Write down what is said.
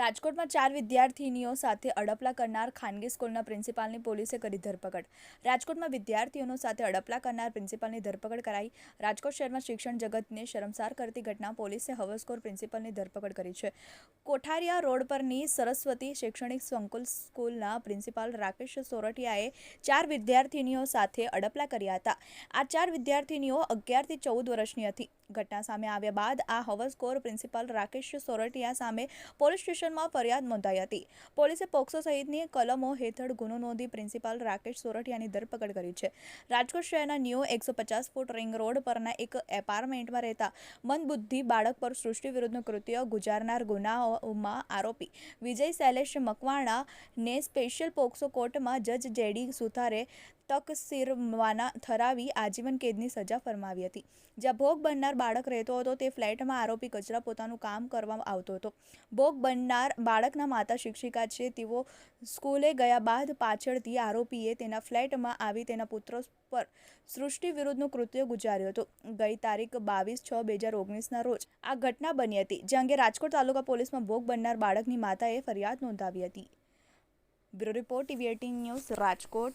રાજકોટમાં ચાર વિદ્યાર્થીનીઓ સાથે અડપલા કરનાર ખાનગી સ્કૂલના પ્રિન્સિપાલની પોલીસે કરી ધરપકડ. રાજકોટમાં વિદ્યાર્થીઓનો સાથે અડપલા કરનાર પ્રિન્સિપાલની ધરપકડ કરાઈ. રાજકોટ શહેરમાં શિક્ષણ જગતને શરમસાર કરતી ઘટના પોલીસે હવસખોર પ્રિન્સિપાલની ધરપકડ કરી છે. કોઠારિયા રોડ પરની સરસ્વતી શૈક્ષણિક સંકુલ સ્કૂલના પ્રિન્સિપાલ રાકેશ સોરઠિયાએ ચાર વિદ્યાર્થીનીઓ સાથે અડપલા કર્યા હતા. આ ચાર વિદ્યાર્થીનીઓ અગિયારથી ચૌદ વર્ષની હતી. ઘટના સામે આવ્યા બાદ આ હવસખોર પ્રિન્સિપાલ રાકેશ સોરઠિયા સામે પોલીસ સ્ટેશનમાં ફરિયાદ નોંધાઈ હતી. પોલીસે પોક્સો સહિતની કલમો હેઠળ ગુનો નોંધી પ્રિન્સિપાલ રાકેશ સોરઠિયાની ધરપકડ કરી છે. રાજકોટ શહેરના ન્યૂ એકસો પચાસ ફૂટ રિંગ રોડ પરના એક એપાર્ટમેન્ટમાં રહેતા મંદબુદ્ધિ બાળક પર સૃષ્ટિ વિરુદ્ધનું કૃત્ય ગુજારનાર ગુનાઓમાં આરોપી વિજય શૈલેષ મકવાણાને સ્પેશિયલ પોક્સો કોર્ટમાં જજ જેડી સુથારે તકસીરવાના ઠરાવી આજીવન કેદની સજા ફરમાવી હતી. જ્યાં ભોગ બનનાર બાળક રહેતો હતો, તે ફ્લેટમાં આરોપી કચરા પોતાનું કામ કરવામાં આવતો હતો. ભોગ બનનાર બાળકના માતા શિક્ષિકા છે, તેઓ સ્કૂલે ગયા બાદ પાછળથી આરોપીએ તેના ફ્લેટમાં આવી તેના પુત્ર પર સૃષ્ટિ વિરુદ્ધનું કૃત્ય ગુજાર્યું હતું. ગઈ તારીખ બાવીસ છ બે હજાર ઓગણીસના રોજ આ ઘટના બની હતી, જે અંગે રાજકોટ તાલુકા પોલીસમાં ભોગ બનનાર બાળકની માતાએ ફરિયાદ નોંધાવી હતી. Bureau report, TV eighteen news, Rajkot.